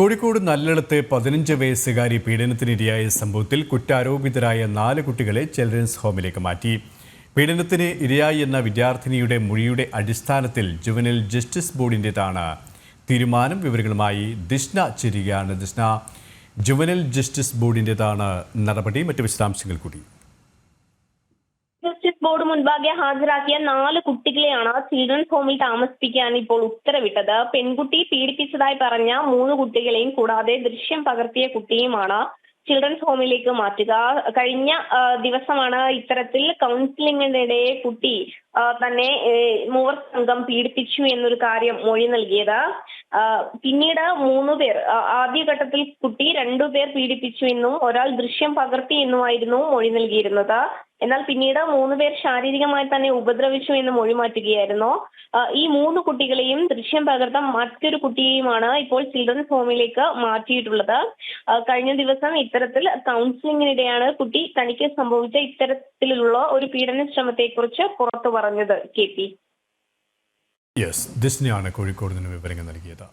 കോഴിക്കോട് നല്ലളത്ത് പതിനഞ്ച് വയസ്സുകാരി പീഡനത്തിനിരയായ സംഭവത്തിൽ കുറ്റാരോപിതരായ നാല് കുട്ടികളെ ചിൽഡ്രൻസ് ഹോമിലേക്ക് മാറ്റി. പീഡനത്തിന് ഇരയായി എന്ന വിദ്യാർത്ഥിനിയുടെ മൊഴിയുടെ അടിസ്ഥാനത്തിൽ ജുവനൽ ജസ്റ്റിസ് ബോർഡിന്റെതാണ് തീരുമാനം. വിവരങ്ങളുമായി ദിഷ്ണ ചിരികയാണ് ദിഷ്ണ. ജുവനൽ ജസ്റ്റിസ് ബോർഡിന്റെതാണ് നടപടി. മറ്റ് വിശദാംശങ്ങൾ കൂടി. ജസ്റ്റിസ് ബോർഡ് മുൻപാകെ ഹാജരാക്കിയ നാല് കുട്ടികളെയാണ് ചിൽഡ്രൻസ് ഹോമിൽ താമസിപ്പിക്കാൻ ഇപ്പോൾ ഉത്തരവിട്ടത്. പെൺകുട്ടി പീഡിപ്പിച്ചതായി പറഞ്ഞ മൂന്ന് കുട്ടികളെയും കൂടാതെ ദൃശ്യം പകർത്തിയ കുട്ടിയുമാണ് ചിൽഡ്രൻസ് ഹോമിലേക്ക് മാറ്റുക. കഴിഞ്ഞ ദിവസമാണ് ഇത്തരത്തിൽ കൗൺസിലിംഗിനിടെ കുട്ടി തന്നെ മൂവർ സംഘം പീഡിപ്പിച്ചു എന്നൊരു കാര്യം മൊഴി നൽകിയത്. പിന്നീട് മൂന്നു പേർ ആദ്യഘട്ടത്തിൽ കുട്ടി രണ്ടുപേർ പീഡിപ്പിച്ചു എന്നും ഒരാൾ ദൃശ്യം പകർത്തി എന്നുമായിരുന്നു മൊഴി നൽകിയിരുന്നത്. എന്നാൽ പിന്നീട് മൂന്ന് പേർ ശാരീരികമായി തന്നെ ഉപദ്രവിച്ചു എന്ന് മൊഴി മാറ്റുകയായിരുന്നു. ഈ മൂന്ന് കുട്ടികളെയും ദൃശ്യം പകർത്ത മറ്റൊരു കുട്ടിയെയുമാണ് ഇപ്പോൾ ചിൽഡ്രൻസ് ഹോമിലേക്ക് മാറ്റിയിട്ടുള്ളത്. കഴിഞ്ഞ ദിവസം ഇത്തരത്തിൽ കൗൺസിലിംഗിനിടെയാണ് കുട്ടി തനിക്ക് സംഭവിച്ച ഇത്തരത്തിലുള്ള ഒരു പീഡന ശ്രമത്തെക്കുറിച്ച് പുറത്തു പറഞ്ഞത്. K P. യെസ് ദിഷ്ണയാണ് കോഴിക്കോട് നിന്ന് വിവരങ്ങൾ നൽകിയത്.